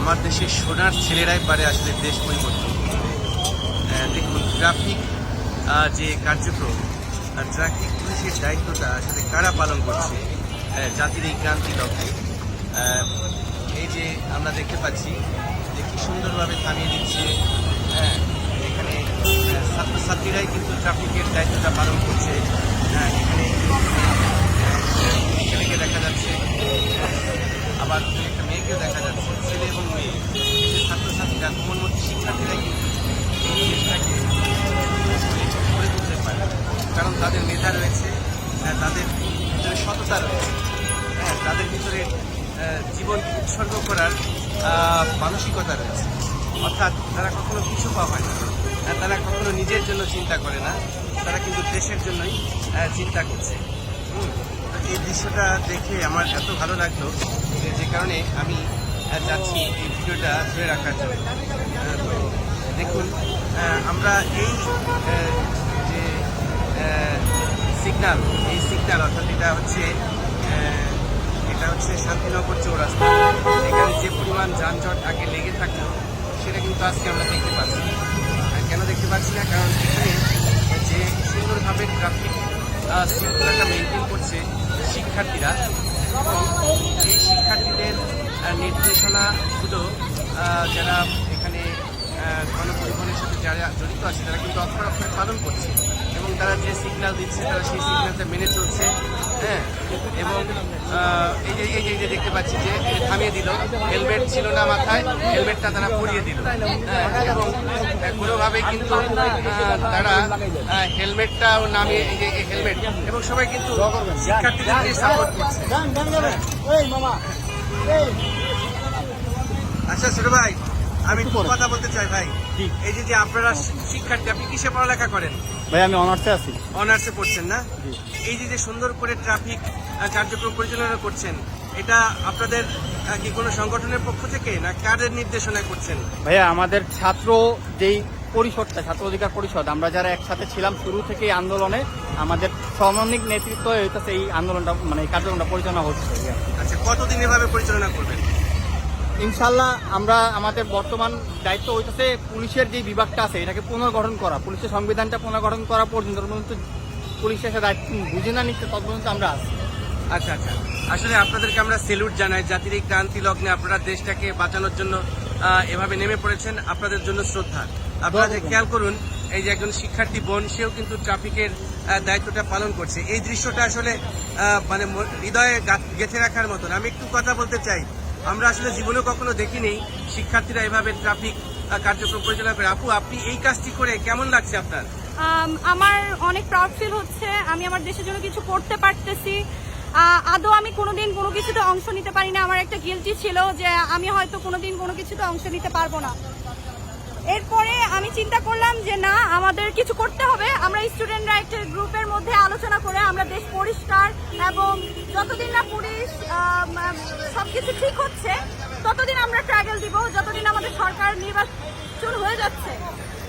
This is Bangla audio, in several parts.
আমার দেশের সোনার ছেলেরাই পারে আসলে দেশ পরিবর্তন। দেখুন ট্রাফিক যে কার্যক্রম ট্রাফিক পুলিশের দায়িত্বটা আসলে কারা পালন করছে জাতির এই ক্রান্তি লক্ষ্যে এই যে আমরা দেখতে পাচ্ছি যে কি সুন্দরভাবে থামিয়ে দিচ্ছে হ্যাঁ এখানে ছাত্রছাত্রীরাই কিন্তু ট্রাফিকের দায়িত্বটা পালন করছে হ্যাঁ এখানে দেখা যাচ্ছে, আবার মেয়েকেও দেখা যাচ্ছে। ছেলে এবং মেয়ে। ছাত্রছাত্রীরা কোমলমতি শিক্ষার্থীরাই কিন্তু এই দেশটাকে গড়ে তুলতে পারে। কারণ তাদের মেধা রয়েছে হ্যাঁ, তাদের ভিতরে সততা রয়েছে। হ্যাঁ তাদের ভিতরে জীবন উৎসর্গ করার মানসিকতা রয়েছে। অর্থাৎ তারা কখনো কিছু পাওয়া হয় না। হ্যাঁ, তারা কখনো নিজের জন্য চিন্তা করে না। তারা কিন্তু দেশের জন্যই চিন্তা করছে। এই দৃশ্যটা দেখে আমার এত ভালো লাগল যে- কারণে আমি যাচ্ছি এই ভিডিওটা ধরে রাখার জন্য। তো দেখুন আমরা এই যে সিগনাল, এই সিগনাল অর্থাৎ এটা হচ্ছে এটা হচ্ছে শান্তিনগর চৌরাস্তা। এখানে যে পরিমাণ যানজট আগে লেগে থাকতো সেটা কিন্তু আজকে আমরা দেখতে পাচ্ছি। কেন দেখতে পাচ্ছি না? কারণ এখানে যে সুন্দরভাবে ট্রাফিক শৃঙ্খলাটা মেনটেন করছে শিক্ষার্থীরা এই শিক্ষার্থীদের নির্দেশনাগুলো যারা এখানে গণপরিবহনের সাথে যারা জড়িত আছে, তারা কিন্তু অক্ষর অক্ষরে পালন করছে। তারা যে সিগন্যাল দিচ্ছে তারা সেই সিগন্যালটা মেনে চলছে হ্যাঁ? এবং এই যে এই যে- দেখতে পাচ্ছি যে থামিয়ে দিল। হেলমেট ছিল না মাথায় হেলমেটটা তারা পরিয়ে দিল হ্যাঁ, এবং কোনোভাবে কিন্তু তারা হেলমেটটাও নামিয়ে এই যে হেলমেট এবং সবাই কিন্তু শিক্ষার্থীদেরকে সাপোর্ট করছে। আচ্ছা ছোট ভাই আমি কথা বলতে চাই ভাই। এই যে আপনারা শিক্ষার্থী আপনি কিসে পড়ালেখা করেন? ভাই আমি অনার্সে আছি। অনার্সে পড়ছেন না? এই যে যে সুন্দর করে ট্রাফিক কার্যক্রম পরিচালনা করছেন এটা আপনাদের কি কোনো সংগঠনের পক্ষ থেকে না কাদের নির্দেশনায় করছেন? ভাইয়া আমাদের ছাত্র যেই পরিষদটা ছাত্র অধিকার পরিষদ আমরা যারা একসাথে ছিলাম শুরু থেকে এই আন্দোলনে আমাদের সমন্বিক নেতৃত্ব হইতেছে এই আন্দোলনটা মানে কার্যক্রমটা পরিচালনা হচ্ছে। ভাইয়া। আচ্ছা কতদিন এভাবে পরিচালনা করবেন? ইনশাল্লাহ আমরা আমাদের বর্তমান দায়িত্ব হইতেছে পুলিশের যে বিভাগটা আছে এটাকে পুনর্গঠন করা। পুলিশের সংবিধানটা পুনর্গঠন করা পর্যন্ত পর্যন্ত পুলিশ এসে দায়িত্ব বুঝে না নিচ্ছে তত পর্যন্ত আমরা আছি। আচ্ছা আচ্ছা। আসলে আপনাদেরকে আমরা সেলুট জানাই। জাতির এই ক্রান্তি লগ্নে আপনারা দেশটাকে বাঁচানোর জন্য এভাবে নেমে পড়েছেন। আপনাদের জন্য শ্রদ্ধা। আপনারা যে খেয়াল করুন এই যে একজন শিক্ষার্থী বোন সেও কিন্তু ট্রাফিকের দায়িত্বটা পালন করছে। এই দৃশ্যটা আসলে মানে হৃদয়ে গেঁথে রাখার মতন। আমি একটু কথা বলতে চাই। আমরা আসলে জীবনে কখনো দেখিনি শিক্ষার্থীরা এভাবে ট্রাফিক কার্যক্রম পরিচালনা করে। আপু, আপনি এই কাজটি করে কেমন লাগছে আপনার? আমার অনেক প্রাউড ফিল হচ্ছে। আমি আমার দেশের জন্য কিছু করতে পারতেছি। আদৌ আমি কোনোদিন কোনো কিছুতে অংশ নিতে পারি না। আমার একটা গিলটি ছিল যে আমি হয়তো কোনোদিন কোনো কিছুতে অংশ নিতে পারব না। এরপরে আমি চিন্তা করলাম যে না আমাদের কিছু করতে হবে। আমরা স্টুডেন্টরা একটা গ্রুপের মধ্যে আলোচনা করে আমরা দেশ পরিষ্কার এবং যতদিন না পুলিশ সব কিছু ঠিক হচ্ছে ততদিন আমরা ট্রাগল দিব। যতদিন আমাদের সরকার নির্বাচন হয়ে যাচ্ছে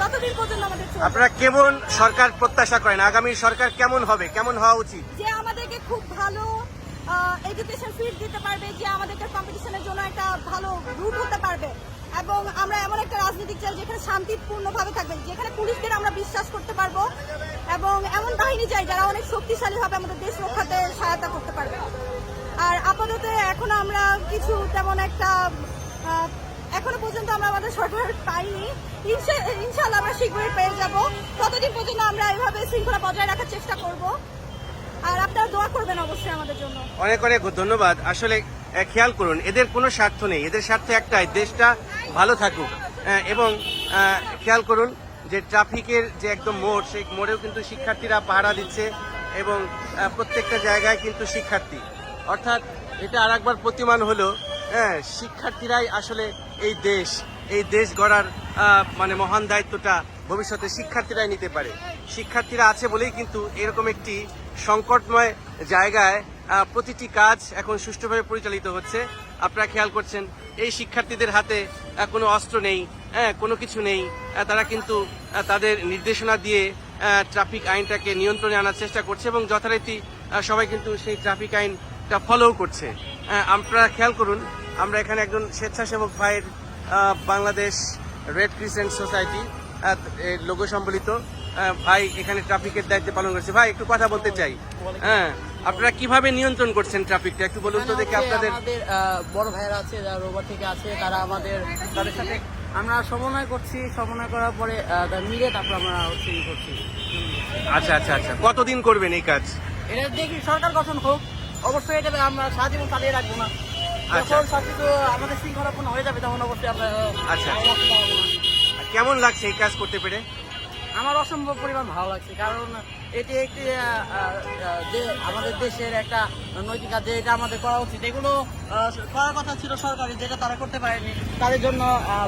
ততদিন পর্যন্ত আমাদের আপনারা কেমন সরকার প্রত্যাশা করেন? আগামী সরকার কেমন হবে? কেমন হওয়া উচিত? যে আমাদেরকে খুব ভালো এডুকেশন ফিট দিতে পারবে যে আমাদেরকে কম্পিটিশনের জন্য একটা ভালো রুট হতে পারবে। এবং আমরা এমন একটা রাজনীতি চাই যেখানে শান্তিপূর্ণভাবে থাকবে যেখানে পুলিশদের আমরা বিশ্বাস করতে পারব এবং এমন বাহিনী চাই যারা অনেক শক্তিশালী হবে আমাদের দেশ রক্ষাতে সহায়তা করতে পারবে। আর আপাতত এখন আমরা কিছু তেমন একটা এখনও পর্যন্ত আমরা আমাদের সরকার পাইনি। ইনশা- ইনশাল্লাহ আমরা শীঘ্রই পেয়ে যাব। ততদিন পর্যন্ত আমরা এভাবে শৃঙ্খলা বজায় রাখার চেষ্টা করব। আর আপনারা দোয়া করবেন অবশ্যই আমাদের জন্য। অনেক অনেক ধন্যবাদ। আসলে খেয়াল করুন, এদের কোনো স্বার্থ নেই। এদের স্বার্থ একটাই, দেশটা ভালো থাকুক। এবং খেয়াল করুন যে ট্রাফিকের যে একদম মোড়, সেই মোড়েও কিন্তু শিক্ষার্থীরা পাহারা দিচ্ছে এবং প্রত্যেকটা জায়গায় কিন্তু শিক্ষার্থী। অর্থাৎ এটা আর একবার প্রতিমান হলো হ্যাঁ শিক্ষার্থীরাই আসলে এই দেশ এই দেশ গড়ার মানে মহান দায়িত্বটা ভবিষ্যতে শিক্ষার্থীরাই নিতে পারে। শিক্ষার্থীরা আছে বলেই কিন্তু এরকম একটি সংকটময় জায়গায় প্রতিটি কাজ এখন সুষ্ঠুভাবে পরিচালিত হচ্ছে। আপনারা খেয়াল করছেন, এই শিক্ষার্থীদের হাতে কোনো অস্ত্র নেই হ্যাঁ কোনো কিছু নেই। তারা কিন্তু তাদের নির্দেশনা দিয়ে ট্রাফিক আইনটাকে নিয়ন্ত্রণে আনার চেষ্টা করছে এবং যথারীতি সবাই কিন্তু সেই ট্রাফিক আইনটা ফলো করছে। আপনারা খেয়াল করুন, আমরা এখানে একজন স্বেচ্ছাসেবক ভাইয়ের Bangladesh red crescent society logo সম্বলিত ভাই এখানে ট্রাফিকের দায়িত্ব পালন করছে। ভাই, একটু কথা বলতে চাই। হ্যাঁ। আপনারা কীভাবে নিয়ন্ত্রণ করছেন ট্রাফিকটা? একটু বলুন তো দেখি আপনাদের আমাদের বড় ভাইয়েরা আছে যারা রোববার থেকে আছে তারা আমাদের তাদের সাথে আমরা সমন্বয় করছি। সমন্বয় করার পরে মিলে তারপর আমরা হচ্ছে করছি। আচ্ছা আচ্ছা আচ্ছা। কতদিন করবেন এই কাজ? এটা দেখি সরকার গঠন হোক। অবশ্যই এটা আমরা সারাজীবন চালিয়ে রাখব না। আচ্ছা। যখন সবকিছু আমাদের শৃঙ্খলাপূর্ণ হয়ে যাবে তখন অবশ্যই আমরা আচ্ছা। কেমন লাগছে এই কাজ করতে পেরে? আমার অসম্ভব পরিমাণ ভালো লাগছে কারণ এটি একটি যে আমাদের দেশের একটা নৈতিক কাজ এটা আমাদের করা উচিত। এগুলো করার কথা ছিল সরকারি যেটা তারা করতে পারেনি তাদের জন্য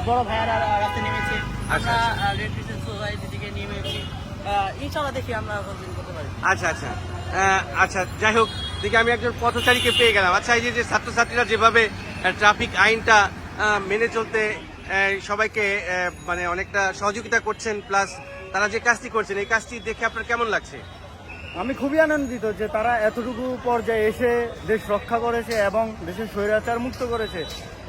বড় ভাইয়ারা রাস্তায় নেমেছে আচ্ছা, আমরা রেড ক্রিসেন্ট সোসাইটি থেকে নেমেছি। ইনশাল্লাহ দেখি আমরা করতে পারি। আচ্ছা আচ্ছা। আচ্ছা যাই হোক দেখি আমি একজন পথচারীকে পেয়ে গেলাম। আচ্ছা এই যে ছাত্রছাত্রীরা যেভাবে ট্রাফিক আইনটা মেনে চলতে সবাইকে মানে অনেকটা সহযোগিতা করছেন প্লাস তারা যে কাজটি করছেন, এই কাজটি দেখে আপনার কেমন লাগছে? আমি খুবই আনন্দিত যে তারা এতটুকু পর্যায়ে এসে দেশ রক্ষা করেছে এবং দেশের স্বৈরাচার মুক্ত করেছে।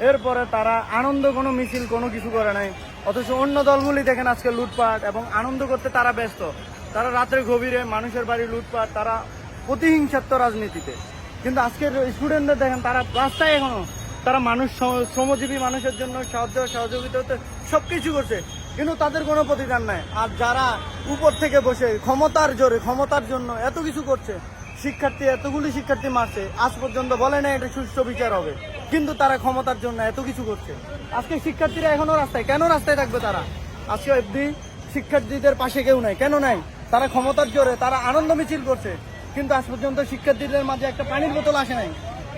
এরপরে তারা আনন্দ কোনো মিছিল কোনো কিছু করে নাই। অথচ অন্য দলগুলি দেখেন আজকে লুটপাট এবং আনন্দ করতে তারা ব্যস্ত। তারা রাতের গভীরে মানুষের বাড়ি লুটপাট, তারা প্রতিহিংসাত্ম রাজনীতিতে। কিন্তু আজকের স্টুডেন্টদের দেখেন, তারা রাস্তায় এখনও তারা মানুষ, শ্রমজীবী মানুষের জন্য সাহায্য, সহযোগিতা সব কিছু করছে। কিন্তু তাদের কোনো প্রতিদান নাই। আর যারা উপর থেকে বসে ক্ষমতার জোরে, ক্ষমতার জন্য এত কিছু করছে, শিক্ষার্থী এতগুলি শিক্ষার্থী মারছে, আজ পর্যন্ত বলে না এটা সুষ্ঠু বিচার হবে। কিন্তু তারা ক্ষমতার জন্য এত কিছু করছে। আজকে শিক্ষার্থীরা এখনও রাস্তায়, কেন রাস্তায় থাকবে তারা? আজকে অব্দি শিক্ষার্থীদের পাশে কেউ নাই, কেন নাই? তারা ক্ষমতার জোরে, তারা আনন্দ মিছিল করছে, কিন্তু আজ পর্যন্ত শিক্ষার্থীদের মাঝে একটা পানির বোতল আসে নাই।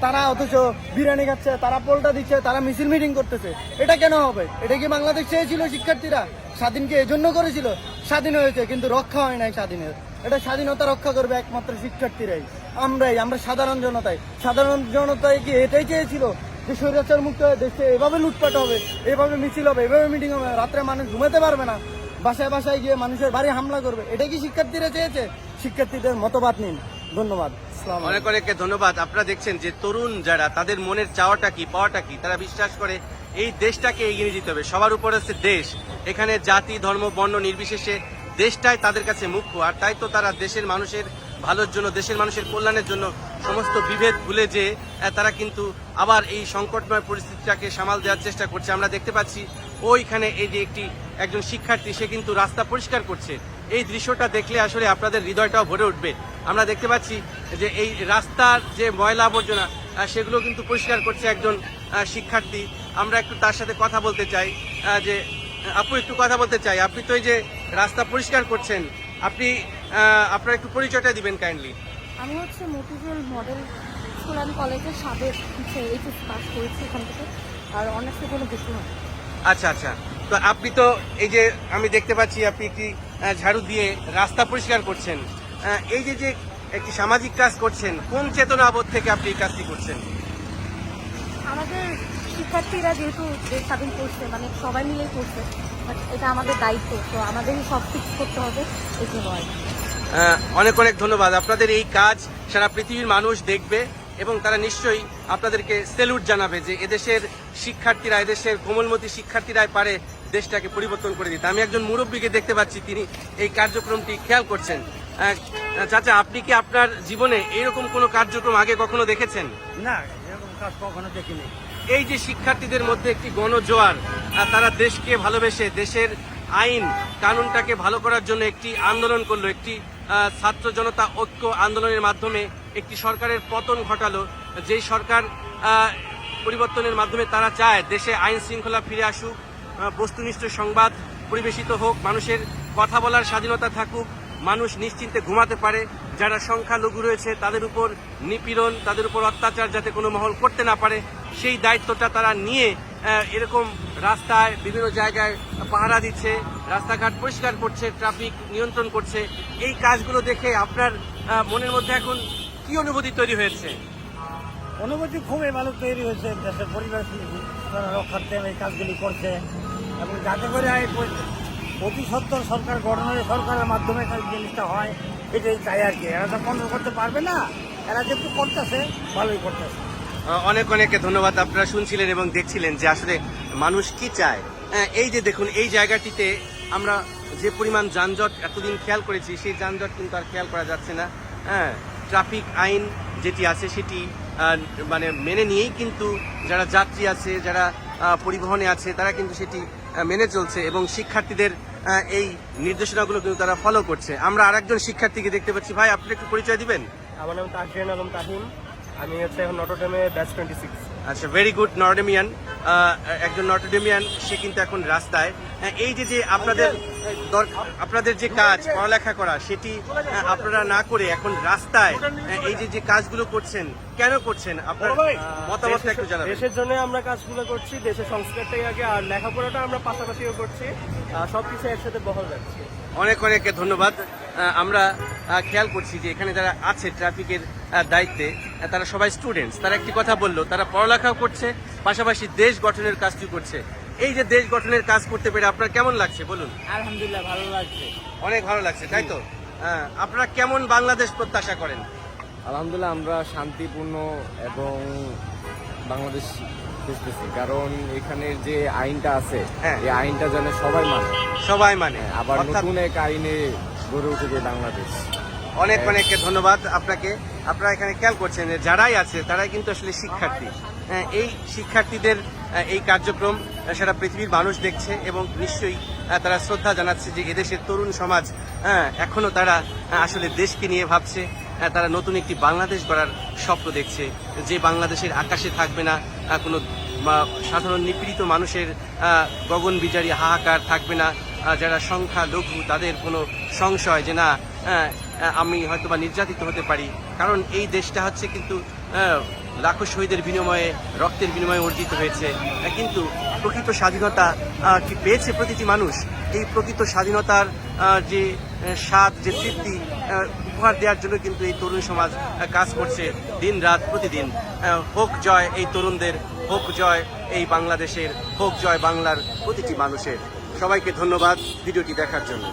তারা অথচ বিরিয়ানি খাচ্ছে, তারা পোলটা দিচ্ছে, তারা মিছিল মিটিং করতেছে। এটা কেন হবে? এটা কি বাংলাদেশ চেয়েছিল শিক্ষার্থীরা? স্বাধীনকে এজন্য করেছিল? স্বাধীন হয়েছে, কিন্তু রক্ষা হয় নাই স্বাধীনের। এটা স্বাধীনতা রক্ষা করবে একমাত্র শিক্ষার্থীরাই। আমরাই, আমরা সাধারণ জনতাই। সাধারণ জনতাই কি এটাই চেয়েছিল? যে স্বৈরাচার মুক্ত হয়ে দেশে এভাবে লুটপাট হবে, এভাবে মিছিল হবে, এভাবে মিটিং হবে, রাত্রে মানুষ ঘুমাতে পারবে না। বাসায় বাসায় গিয়ে মানুষের বাড়ি হামলা করবে। এটা কি শিক্ষার্থীরা চেয়েছে? শিক্ষার্থীদের মতবাদ নিন। ধন্যবাদ। অনেক অনেক ধন্যবাদ। আপনারা দেখছেন যে তরুণ যারা তাদের মনের চাওয়াটা কি পাওয়াটা কি তারা বিশ্বাস করে এই দেশটাকে এগিয়ে নিয়ে যেতে হবে। সবার উপর হচ্ছে দেশ। এখানে জাতি ধর্ম বর্ণ নির্বিশেষে দেশটাই তাদের কাছে মুখ্য। আর তাই তো তারা দেশের মানুষের ভালোর জন্য দেশের মানুষের কল্যাণের জন্য সমস্ত বিভেদ ভুলে যে তারা কিন্তু আবার এই সংকটময় পরিস্থিতিটাকে সামাল দেওয়ার চেষ্টা করছে। আমরা দেখতে পাচ্ছি ওইখানে এই যে একটি একজন শিক্ষার্থী সে কিন্তু রাস্তা পরিষ্কার করছে। এই দৃশ্যটা দেখলে আসলে আপনাদের হৃদয়টাও ভরে উঠবে। আমরা দেখতে পাচ্ছি যে এই রাস্তার যে ময়লা আবর্জনা সেগুলো কিন্তু পরিষ্কার করছে একজন শিক্ষার্থী। আমরা একটু তার সাথে কথা বলতে চাই যে আপু একটু কথা বলতে চাই। আপনি তো এই যে রাস্তা পরিষ্কার করছেন আপনি আপনার একটু পরিচয়টা দিবেন কাইন্ডলি আমি হচ্ছে মতিঝিল মডেল স্কুল অ্যান্ড কলেজের সাবেক হচ্ছে এইচএস পাস করেছি এখান থেকে আর অনার্সে কোনো ভর্তি হয় আচ্ছা আচ্ছা। তো আপনি তো এই যে আমি দেখতে পাচ্ছি আপনি একটি ঝাড়ু দিয়ে রাস্তা পরিষ্কার করছেন। এই যে যে একটি সামাজিক কাজ করছেন কোন চেতনাবোধ থেকে আপনি এই কাজটি করছেন? আমাদের শিক্ষার্থীরা যেহেতু দেশ স্বাধীন করছে মানে সবাই মিলে করছে এটা আমাদের দায়িত্ব তো আমাদেরই সব কিছু করতে হবে কি। আহ, অনেক অনেক ধন্যবাদ। আপনাদের এই কাজ সারা পৃথিবীর মানুষ দেখবে এবং তারা নিশ্চয়ই আপনাদেরকে সেলুট জানাবে যে এদেশের শিক্ষার্থীরা এদেশের কোমলমতি শিক্ষার্থীরাই পারে দেশটাকে পরিবর্তন করে দিতে। আমি একজন মুরব্বীকে দেখতে পাচ্ছি তিনি এই কার্যক্রমটি খেয়াল করছেন। চাচা আপনি কি আপনার জীবনে এরকম কোনো কার্যক্রম আগে কখনো দেখেছেন? না এরকম কাজ কখনো দেখিনি। এই যে শিক্ষার্থীদের মধ্যে একটি গণজোয়ার তারা দেশকে ভালোবেসে দেশের আইন কানুনটাকে ভালো করার জন্য একটি আন্দোলন করল একটি ছাত্র জনতা ঐক্য আন্দোলনের মাধ্যমে একটি সরকারের পতন ঘটালো যেই সরকার পরিবর্তনের মাধ্যমে তারা চায় দেশে আইন শৃঙ্খলা ফিরে আসুক বস্তুনিষ্ঠ সংবাদ পরিবেশিত হোক মানুষের কথা বলার স্বাধীনতা থাকুক মানুষ নিশ্চিন্তে ঘুমাতে পারে, যারা সংখ্যালঘু রয়েছে, তাদের উপর নিপীড়ন, তাদের উপর অত্যাচার যাতে কোনো মহল করতে না পারে, সেই দায়িত্বটা তারা নিয়ে এরকম রাস্তায় বিভিন্ন জায়গায় পাহারা দিচ্ছে, রাস্তাঘাট পরিষ্কার করছে, ট্রাফিক নিয়ন্ত্রণ করছে। এই কাজগুলো দেখে আপনার মনের মধ্যে এখন কি অনুভূতি তৈরি হয়েছে? অনুভূতি খুবই ভালো তৈরি হয়েছে দেশের পরিবেশ, রক্ষার্থে এই কাজগুলি করছে। এবং যাতে করে অতি সত্তর সরকার গঠনের সরকারের মাধ্যমে জিনিসটা হয়, এটাই চাই আর কি। এরা তো কন্ট্রোল করতে পারবে না, এরা যেহেতু করতেছে, ভালোই করতেছে। অনেক অনেক ধন্যবাদ। আপনারা শুনছিলেন এবং দেখছিলেন যে আসলে মানুষ কি চায়। এই যে দেখুন, এই জায়গাটিতে আমরা যে পরিমাণ যানজট এতদিন খেয়াল করেছি, সেই যানজট কিন্তু আর খেয়াল করা যাচ্ছে না। হ্যাঁ ট্রাফিক আইন যেটি আছে, সেটি মানে মেনে নিয়েই কিন্তু যারা যাত্রী আছে, যারা পরিবহনে আছে, তারা কিন্তু সেটি মেনে চলছে এবং শিক্ষার্থীদের এই নির্দেশনাগুলো কিন্তু তারা ফলো করছে। আমরা আরেকজন শিক্ষার্থীকে দেখতে পাচ্ছি। ভাই, আপনি একটু পরিচয় দিবেন? আমার নাম তাহিন আলম তাহিম। আমি হচ্ছে এখন নটরডেমে ব্যাচ টোয়েন্টি সিক্স আচ্ছা ভেরি গুড নর্ডেমিয়ান। একজন নর্ডেমিয়ান সে কিন্তু এখন রাস্তায়। এই যে যে আপনাদের দর- আপনাদের যে কাজ পড়ালেখা করা সেটি আপনারা না করে এখন রাস্তায় এই যে যে কাজগুলো করছেন কেন করছেন? আপনার মতামতটা একটু জানাবেন। দেশের জন্য আমরা কাজগুলো করছি দেশের সংস্কারটাই আগে আর লেখাপড়াটা আমরা পাশাপাশিও করছি সব কিছু একসাথে বহল যাচ্ছে অনেক অনেক ধন্যবাদ। আমরা খেয়াল করছি যে এখানে যারা আছে ট্রাফিকের দায়িত্বে তারা সবাই স্টুডেন্টস তারা একটি কথা বলল তারা পড়ালেখাও করছে পাশাপাশি দেশ গঠনের কাজটি করছে। এই যে দেশ গঠনের কাজ করতে পেরে আপনার কেমন লাগছে বলুন? আলহামদুলিল্লাহ ভালো লাগছে। অনেক ভালো লাগছে তাই তো? হ্যাঁ, আপনারা কেমন বাংলাদেশ প্রত্যাশা করেন? আলহামদুলিল্লাহ আমরা শান্তিপূর্ণ এবং বাংলাদেশ খুঁজতেছি। কারণ এখানের যে আইনটা আছে হ্যাঁ। এই আইনটা যেন সবাই মানে। সবাই মানে। আবার অর্থাৎ নতুন এক আইনে গড়ে উঠেছে বাংলাদেশ। অনেক অনেক ধন্যবাদ আপনাকে। আপনারা এখানে খেয়াল করছেন যারাই আছে তারাই কিন্তু আসলে শিক্ষার্থী। হ্যাঁ, এই শিক্ষার্থীদের এই কার্যক্রম সারা পৃথিবীর মানুষ দেখছে এবং নিশ্চয়ই তারা শ্রদ্ধা জানাচ্ছে যে এদেশের তরুণ সমাজ হ্যাঁ, এখনও তারা আসলে দেশকে নিয়ে ভাবছে তারা নতুন একটি বাংলাদেশ গড়ার স্বপ্ন দেখছে। যে বাংলাদেশের আকাশে থাকবে না কোনো সাধারণ নিপীড়িত মানুষের গগন বিচারী হাহাকার থাকবে না যারা সংখ্যা লঘু তাদের কোনো সংশয় যে না আমি হয়তোবা নির্যাতিত হতে পারি। কারণ এই দেশটা হচ্ছে কিন্তু লাখো শহীদের বিনিময়ে, রক্তের বিনিময়ে অর্জিত হয়েছে। কিন্তু প্রকৃত স্বাধীনতা কি পেয়েছে প্রতিটি মানুষ? এই প্রকৃত স্বাধীনতার যে স্বাদ, যে তৃপ্তি উপহার দেওয়ার জন্য কিন্তু এই তরুণ সমাজ কাজ করছে দিন রাত প্রতিদিন হোক জয় এই তরুণদের, হোক জয় এই বাংলাদেশের, হোক জয় বাংলার প্রতিটি মানুষের। সবাইকে ধন্যবাদ ভিডিওটি দেখার জন্য।